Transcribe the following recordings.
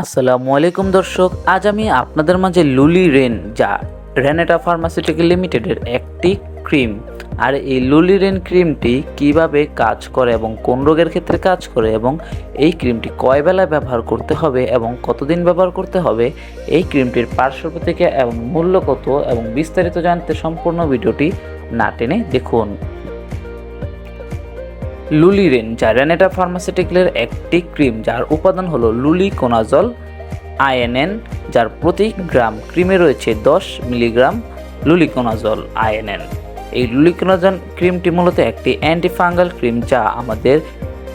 আসসালামু আলাইকুম দর্শক, আজ আমি আপনাদের মাঝে লুলি রেন যা রেনেটা ফার্মাসিউটিক্যাল লিমিটেডের একটি ক্রিম। আর এই লুলি রেন ক্রিমটি কীভাবে কাজ করে এবং কোন রোগের ক্ষেত্রে কাজ করে এবং এই ক্রিমটি কয় বেলা ব্যবহার করতে হবে এবং কতদিন ব্যবহার করতে হবে, এই ক্রিমটির পার্শ্ব প্রতিক্রিয়া এবং মূল্য কত এবং বিস্তারিত জানতে সম্পূর্ণ ভিডিওটি না টেনে দেখুন। লুলিরেন যা রেনেটা ফার্মাসিউটিক্যালের একটি ক্রিম, যার উপাদান হলো লুলিকোনাজল, আইএনএন, যার প্রতি গ্রাম ক্রিমে রয়েছে দশ মিলিগ্রাম লুলিকোনাজল, আইএনএন। এই লুলিকোনাজল ক্রিমটি মূলত একটি অ্যান্টিফাঙ্গাল ক্রিম, যা আমাদের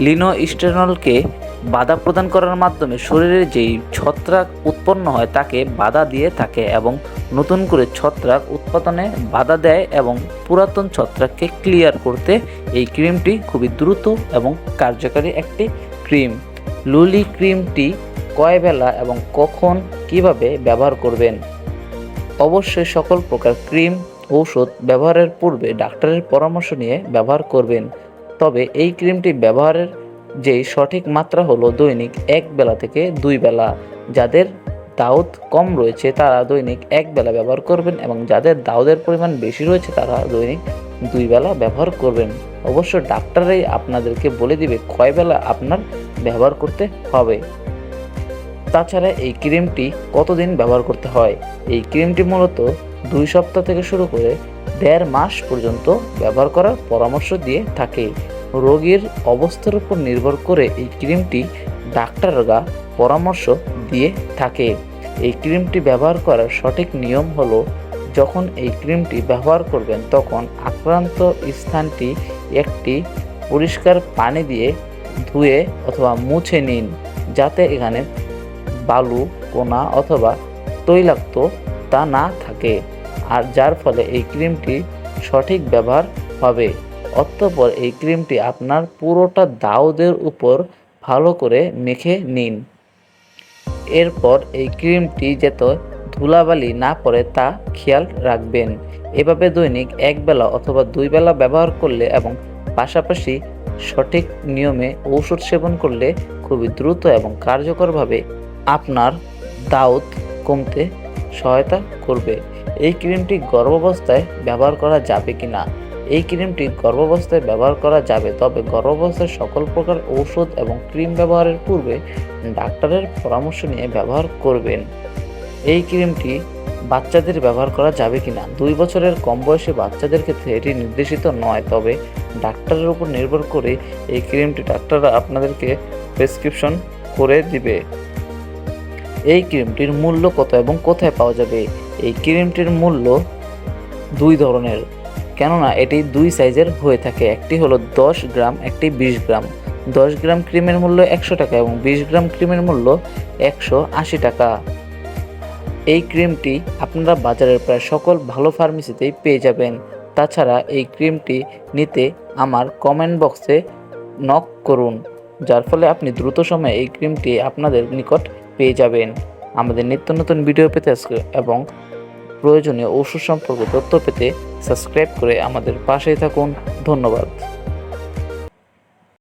লিনোস্টেরনলকে বাধা প্রদান করার মাধ্যমে শরীরে যেই ছত্রাক উৎপন্ন হয়, তাকে বাধা দিয়ে থাকে এবং নতুন করে ছত্রাক উৎপাদনে বাধা দেয় এবং পুরাতন ছত্রাককে ক্লিয়ার করতে এই ক্রিমটি খুবই দ্রুত এবং কার্যকারী একটি ক্রিম। লুলি ক্রিমটি কয় বেলা এবং কখন কীভাবে ব্যবহার করবেন? অবশ্যই সকল প্রকার ক্রিম, ঔষধ ব্যবহারের পূর্বে ডাক্তারের পরামর্শ নিয়ে ব্যবহার করবেন। তবে এই ক্রিমটি ব্যবহারের যেই সঠিক মাত্রা হলো দৈনিক এক বেলা থেকে দুই বেলা, যাদের দাউদ কম রয়েছে, তারা দৈনিক এক বেলা ব্যবহার করবেন এবং যাদের দাউদের পরিমাণ বেশি রয়েছে, তারা দৈনিক দুই বেলা ব্যবহার করবেন। অবশ্য ডাক্তাররাই আপনাদেরকে বলে দিবে কয় বেলা আপনার ব্যবহার করতে হবে। তাছাড়া এই ক্রিমটি কতদিন ব্যবহার করতে হয়? এই ক্রিমটি মূলত দুই সপ্তাহ থেকে শুরু করে দেড় মাস পর্যন্ত ব্যবহার করার পরামর্শ দিয়ে থাকে। রোগীর অবস্থার উপর নির্ভর করে এই ক্রিমটি ডাক্তাররা পরামর্শ দিয়ে থাকে। এই ক্রিমটি ব্যবহার করার সঠিক নিয়ম হলো, যখন এই ক্রিমটি ব্যবহার করবেন, তখন আক্রান্ত স্থানটি একটি পরিষ্কার পানি দিয়ে ধুয়ে অথবা মুছে নিন, যাতে এখানে বালু, কোনা অথবা তৈলাক্ত তা না থাকে, আর যার ফলে এই ক্রিমটি সঠিক ব্যবহার হবে। অতঃপর এই ক্রিমটি আপনার পুরোটা দাউদের উপর ভালো করে মেখে নিন। এরপর এই ক্রিমটি যাতে ধুলাবালি না পড়ে তা খেয়াল রাখবেন। এভাবে দৈনিক এক বেলা অথবা দুই বেলা ব্যবহার করলে এবং পাশাপাশি সঠিক নিয়মে ঔষধ সেবন করলে খুবই দ্রুত এবং কার্যকরভাবে আপনার দাউদ কমতে সহায়তা করবে। এই ক্রিমটি গর্ভাবস্থায় ব্যবহার করা যাবে কি না এই ক্রিমটি গর্ভাবস্থায় ব্যবহার করা যাবে, তবে গর্ভাবস্থায় সকল প্রকার ঔষধ এবং ক্রিম ব্যবহারের পূর্বে ডাক্তারের পরামর্শ নিয়ে ব্যবহার করবেন। এই ক্রিমটি বাচ্চাদের ব্যবহার করা যাবে কি না দুই বছরের কম বয়সী বাচ্চাদের ক্ষেত্রে এটি নির্দেশিত নয়, তবে ডাক্তারের উপর নির্ভর করে এই ক্রিমটি ডাক্তাররা আপনাদেরকে প্রেসক্রিপশন করে দিবে। এই ক্রিমটির মূল্য কত এবং কোথায় পাওয়া যাবে? এই ক্রিমটির মূল্য দুই ধরনের। কেননা এটি দুই সাইজের হয়ে থাকে। একটি হলো দশ গ্রাম, একটি বিশ গ্রাম। দশ গ্রাম ক্রিমের মূল্য একশো টাকা এবং বিশ গ্রাম ক্রিমের মূল্য একশো আশি টাকা। এই ক্রিমটি আপনারা বাজারের প্রায় সকল ভালো ফার্মেসিতেই পেয়ে যাবেন। তাছাড়া এই ক্রিমটি নিতে আমার কমেন্ট বক্সে নক করুন, যার ফলে আপনি দ্রুত সময়ে এই ক্রিমটি আপনাদের নিকট পেয়ে যাবেন। আমাদের নিত্য নতুন ভিডিও পেতে এবং প্রয়োজনীয় ওষুধ সম্পর্কে তথ্য পেতে সাবস্ক্রাইব করে আমাদের পাশেই থাকুন। ধন্যবাদ।